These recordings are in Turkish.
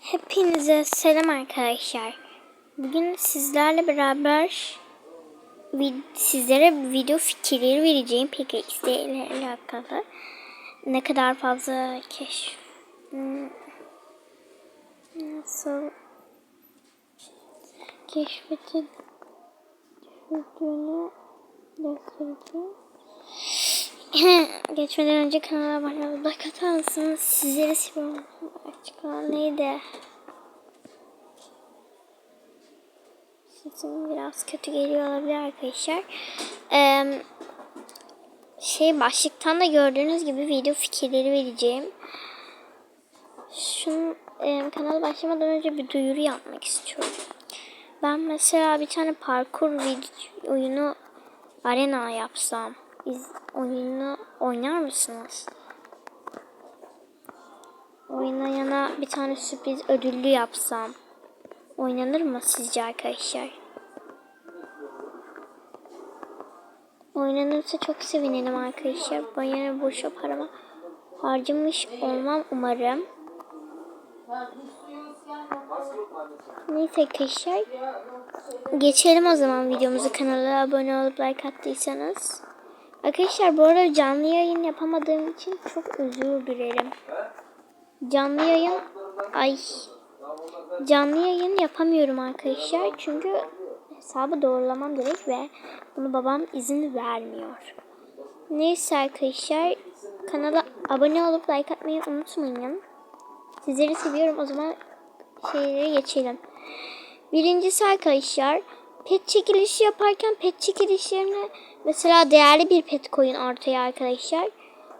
Hepinize selam arkadaşlar. Bugün sizlerle beraber sizlere video fikirleri vereceğim PKXD ile alakalı. Ne kadar fazla keşf nasıl keşfedildiğini göstereceğim. Geçmeden önce kanala abone olup like atar mısınız? Sizleri seviyorum. Açıklama neydi? Sesim biraz kötü geliyor olabilir arkadaşlar. Ee, şey başlıktan da gördüğünüz gibi video fikirleri vereceğim. Şunu e, kanala başlamadan önce bir duyuru yapmak istiyorum. Ben mesela bir tane parkur video oyunu arena yapsam biz oyunu oynar mısınız? Oyuna yana bir tane sürpriz ödüllü yapsam oynanır mı sizce arkadaşlar? Oynanırsa çok sevinirim arkadaşlar. Ben yani boşa paramı harcamış olmam umarım. Neyse arkadaşlar. Geçelim o zaman videomuzu kanala abone olup like attıysanız. Arkadaşlar bu arada canlı yayın yapamadığım için çok özür dilerim. Canlı yayın ay canlı yayın yapamıyorum arkadaşlar çünkü hesabı doğrulamam gerek ve bunu babam izin vermiyor. Neyse arkadaşlar kanala abone olup like atmayı unutmayın. Sizleri seviyorum o zaman şeylere geçelim. Birincisi arkadaşlar pet çekilişi yaparken pet çekilişlerine mesela değerli bir pet koyun ortaya arkadaşlar.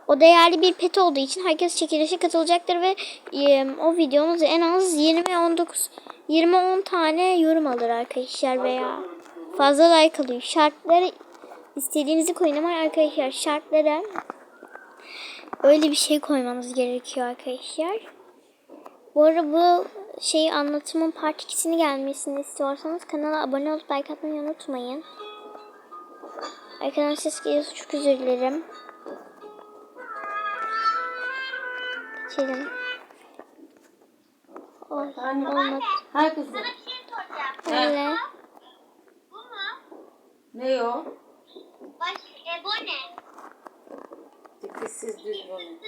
O değerli bir pet olduğu için herkes çekilişe katılacaktır ve e, o videomuz en az 20 19 20 10 tane yorum alır arkadaşlar veya fazla like alıyor. Şartları istediğinizi koyun ama arkadaşlar şartlara öyle bir şey koymanız gerekiyor arkadaşlar. Bu arada bu şeyi anlatımın part 2'sini gelmesini istiyorsanız kanala abone olup like atmayı unutmayın. Arkadaşlar ses geliyorsa çok özür dilerim. Geçelim. Oy, olmadı. Ha kızım. Sana bir şey soracağım. Öyle. Bu mu? Ne o? Baş, e, bu ne? Dikişsiz düz bone.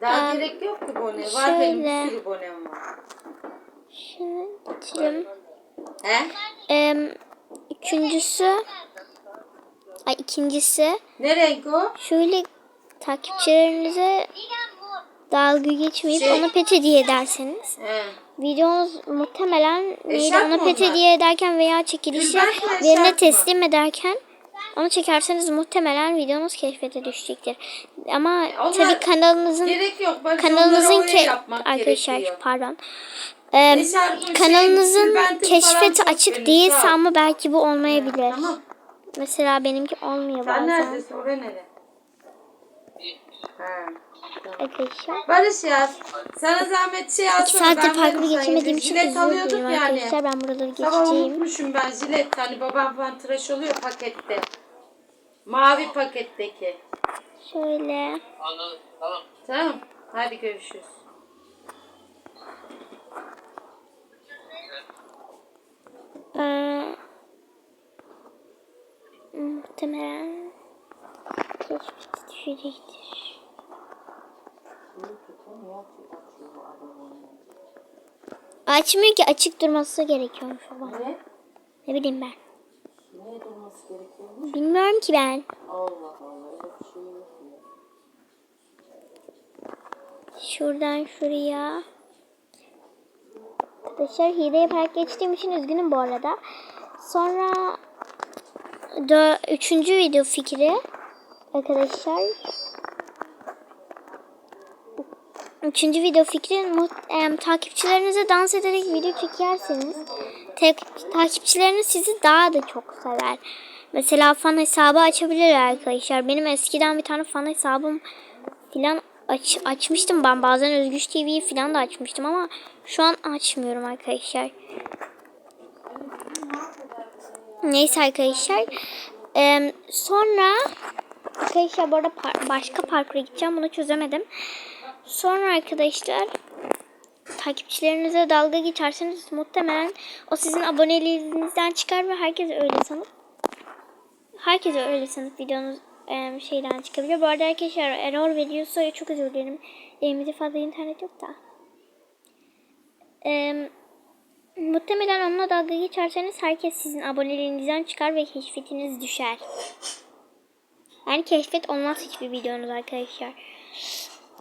Daha Ee, gerek yok ki bone. Var benim şöyle. bir sürü bonem var. Şunu geçelim. He? Ee, üçüncüsü, ay ikincisi Ne renk o? şöyle takipçilerinize dalga geçmeyip Şey- ona pet hediye ederseniz He. videonuz muhtemelen neydi Eşarp ona mı pet hediye ederken veya çekilişi birine mı? teslim ederken onu çekerseniz muhtemelen videonuz keşfete düşecektir. Ama Onlar- tabii kanalınızın yok. Kanalınızın ke arkadaşlar gerekiyor. pardon. Ee, şey, kanalınızın keşfeti çok açık değilse ama belki bu olmayabilir. Tamam. Mesela benimki olmuyor Sen bazen. neredesin? Oraya nere? Ha. Tamam. Arkadaşlar. Barış ya. Sana zahmet şey İki alsana. saattir farklı veririm sana geçemediğim için Jilet alıyorduk dilerim yani. arkadaşlar. Ben buraları Sabah geçeceğim. unutmuşum ben jilet. Hani babam falan tıraş oluyor pakette. Mavi paketteki. Şöyle. Tamam. Hadi görüşürüz. Ee, muhtemelen keşfeti düşecektir. Açmıyor ki açık durması gerekiyormuş o bana. Ne? Ne bileyim ben. Niye durması gerekiyor? Bilmiyorum ki ben. Allah Allah. Öyle bir şey yok ya. Şuradan şuraya. Arkadaşlar hile yaparak geçtiğim için üzgünüm bu arada. Sonra dö üçüncü video fikri arkadaşlar. Üçüncü video fikri em, takipçilerinize dans ederek video çekerseniz tek, takipçileriniz sizi daha da çok sever. Mesela fan hesabı açabilir arkadaşlar. Benim eskiden bir tane fan hesabım filan aç, açmıştım ben. Bazen Özgüç TV'yi filan da açmıştım ama şu an açmıyorum arkadaşlar. Neyse arkadaşlar. Ee, sonra arkadaşlar bu arada par- başka parkura gideceğim. Bunu çözemedim. Sonra arkadaşlar takipçilerinize dalga geçerseniz muhtemelen o sizin aboneliğinizden çıkar ve herkes öyle sanıp herkes öyle sanıp videonuz e, şeyden çıkabilir. Bu arada arkadaşlar error veriyorsa çok özür dilerim. Elimizde fazla internet yok da. E, muhtemelen onunla dalga geçerseniz herkes sizin aboneliğinizden çıkar ve keşfetiniz düşer. Yani keşfet olmaz hiçbir videonuz arkadaşlar.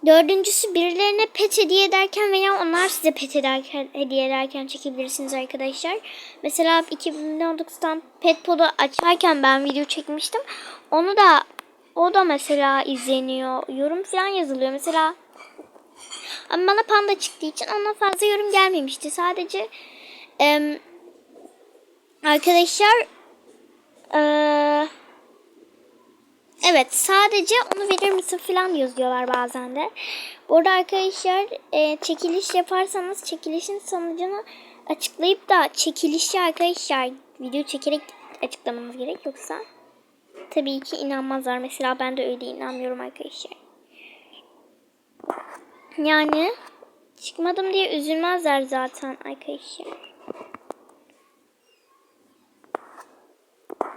Dördüncüsü birilerine pet hediye ederken veya onlar size pet ederken, hediye ederken çekebilirsiniz arkadaşlar. Mesela 2019'dan pet podu açarken ben video çekmiştim. Onu da o da mesela izleniyor. Yorum falan yazılıyor. Mesela ama bana panda çıktığı için ona fazla yorum gelmemişti. Sadece arkadaşlar eee Evet sadece onu verir misin falan yazıyorlar bazen de. Bu arada arkadaşlar e, çekiliş yaparsanız çekilişin sonucunu açıklayıp da çekilişi arkadaşlar video çekerek açıklamanız gerek yoksa tabii ki inanmazlar. Mesela ben de öyle inanmıyorum arkadaşlar. Yani çıkmadım diye üzülmezler zaten arkadaşlar.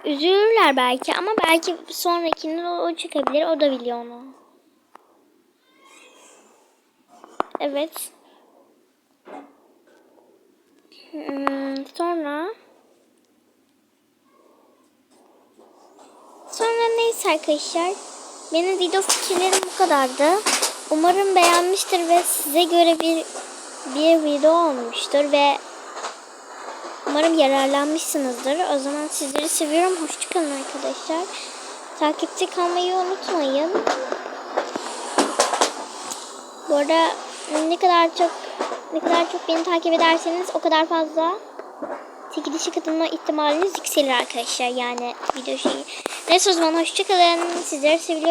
Üzülürler belki ama belki sonrakinde o, o çıkabilir. O da biliyor onu. Evet. Hmm, sonra sonra neyse arkadaşlar. Benim video fikirlerim bu kadardı. Umarım beğenmiştir ve size göre bir bir video olmuştur ve Umarım yararlanmışsınızdır. O zaman sizleri seviyorum. Hoşçakalın arkadaşlar. Takipte kalmayı unutmayın. Bu arada ne kadar çok ne kadar çok beni takip ederseniz o kadar fazla çekilişe katılma ihtimaliniz yükselir arkadaşlar. Yani video şeyi. Neyse o zaman hoşçakalın. Sizleri seviyorum.